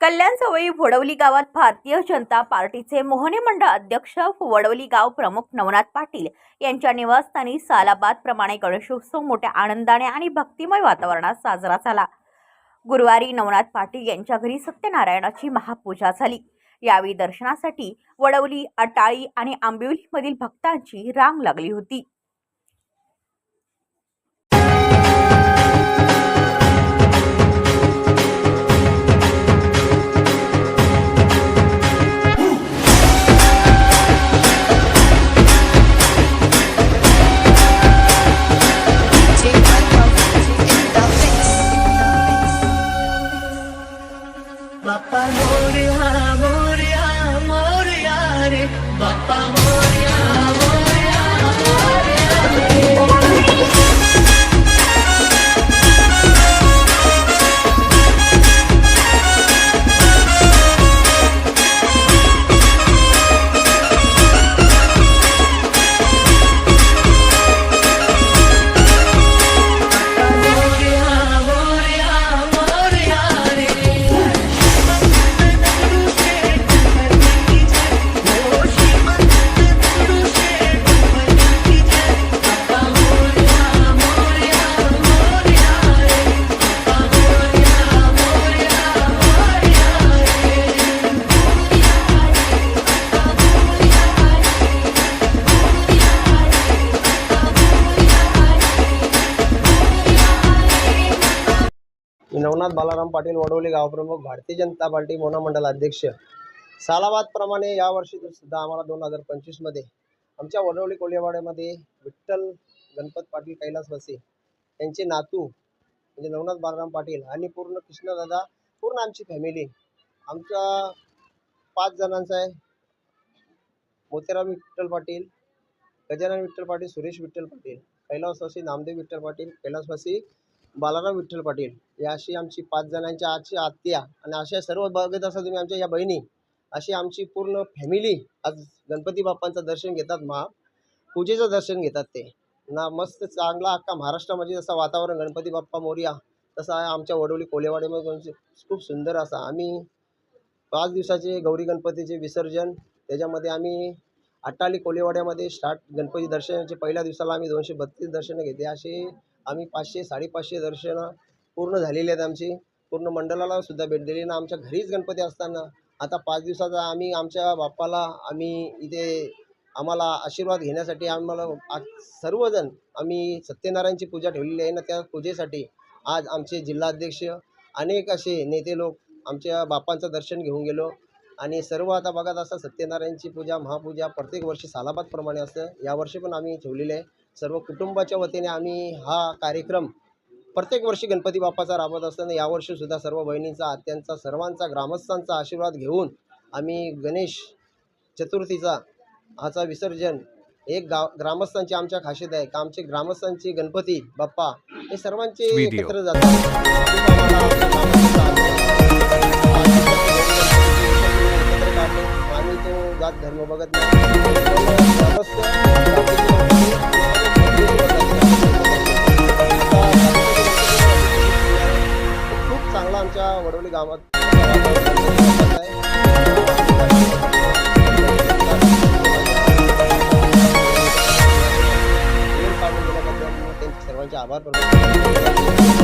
कल्याण सवयी वडवली गावात भारतीय जनता पार्टीचे मोहने मंडळ अध्यक्ष वडवली गाव प्रमुख नवनाथ पाटील यांच्या निवासस्थानी सालाबाद प्रमाणे गणेशोत्सव मोठ्या आनंदाने आणि भक्तिमय वातावरणात साजरा झाला. गुरुवारी नवनाथ पाटील यांच्या घरी सत्यनारायणाची महापूजा झाली. यावेळी दर्शनासाठी वडवली अटाळी आणि आंबिवलीमधील भक्तांची रांग लागली होती. बाप्पा मोरया मोरया मोरया रे बाप्पा मी नवनाथ बालाराम पाटील वडवली गावप्रमुख भारतीय जनता पार्टी मोना मंडल अध्यक्ष. सालाबादप्रमाणे यावर्षी सुद्धा आम्हाला दोन हजार पंचवीसमध्ये आमच्या वडवली कोल्हेवाड्यामध्ये विठ्ठल गणपत पाटील कैलासवासी यांचे नातू म्हणजे नवनाथ बालाराम पाटील आणि पूर्ण कृष्णदादा पूर्ण आमची फॅमिली आमच्या पाच जणांचा आहे. मोतीराम विठ्ठल पाटील गजानन विठ्ठल पाटील सुरेश विठ्ठल पाटील कैलासवासी नामदेव विठ्ठल पाटील कैलासवासी बालाराम विठ्ठल पाटील या अशी आमची पाच जणांच्या आजची आत्या आणि अशा सर्व बघत असा तुम्ही आमच्या या बहिणी अशी आमची पूर्ण फॅमिली आज गणपती बाप्पांचं दर्शन घेतात मा पूजेचं दर्शन घेतात ते. ना मस्त चांगला अख्खा महाराष्ट्रामध्ये जसं वातावरण गणपती बाप्पा मोर्या तसं आहे आमच्या वडवली कोलेवाडीमध्ये खूप सुंदर असा आम्ही पाच दिवसाचे गौरी गणपतीचे विसर्जन त्याच्यामध्ये आम्ही अट्टाली कोलेवाड्यामध्ये स्टार्ट गणपती दर्शनाचे पहिल्या दिवसाला आम्ही दोनशे बत्तीस दर्शनं घेते असे आम्ही पाचशे साडेपाचशे दर्शनं पूर्ण झालेली आहेत आमची. पूर्ण मंडळाला सुद्धा भेट दिली ना आमच्या घरीच गणपती असताना. आता पाच दिवसाचा आम्ही आमच्या बाप्पाला आम्ही इथे आम्हाला आशीर्वाद घेण्यासाठी आम्हाला आज सर्वजण आम्ही सत्यनारायणची पूजा ठेवलेली आहे ना त्या पूजेसाठी आज आमचे जिल्हाध्यक्ष अनेक असे नेते लोक आमच्या बापांचं दर्शन घेऊन गेलो. आणि सर्व आता बघत असता सत्यनारायणची पूजा महापूजा प्रत्येक वर्षी सालाबादप्रमाणे असतं. यावर्षी पण आम्ही ठेवलेले आहे. सर्व कुटुंबाच्या वतीने आम्ही हा कार्यक्रम प्रत्येक वर्षी गणपती बाप्पाचा राबवत असताना यावर्षीसुद्धा सर्व बहिणींचा आत्यांचा सर्वांचा ग्रामस्थांचा आशीर्वाद घेऊन आम्ही गणेश चतुर्थीचा हाचा विसर्जन एक गाव ग्रामस्थांची आमच्या खासियत आहे का आमचे ग्रामस्थांचे गणपती बाप्पा हे सर्वांचे. एकत्र जातात. आम्ही तो जात धर्म बघत नाही आमच्या वडवली गावात. सर्वांचे आभार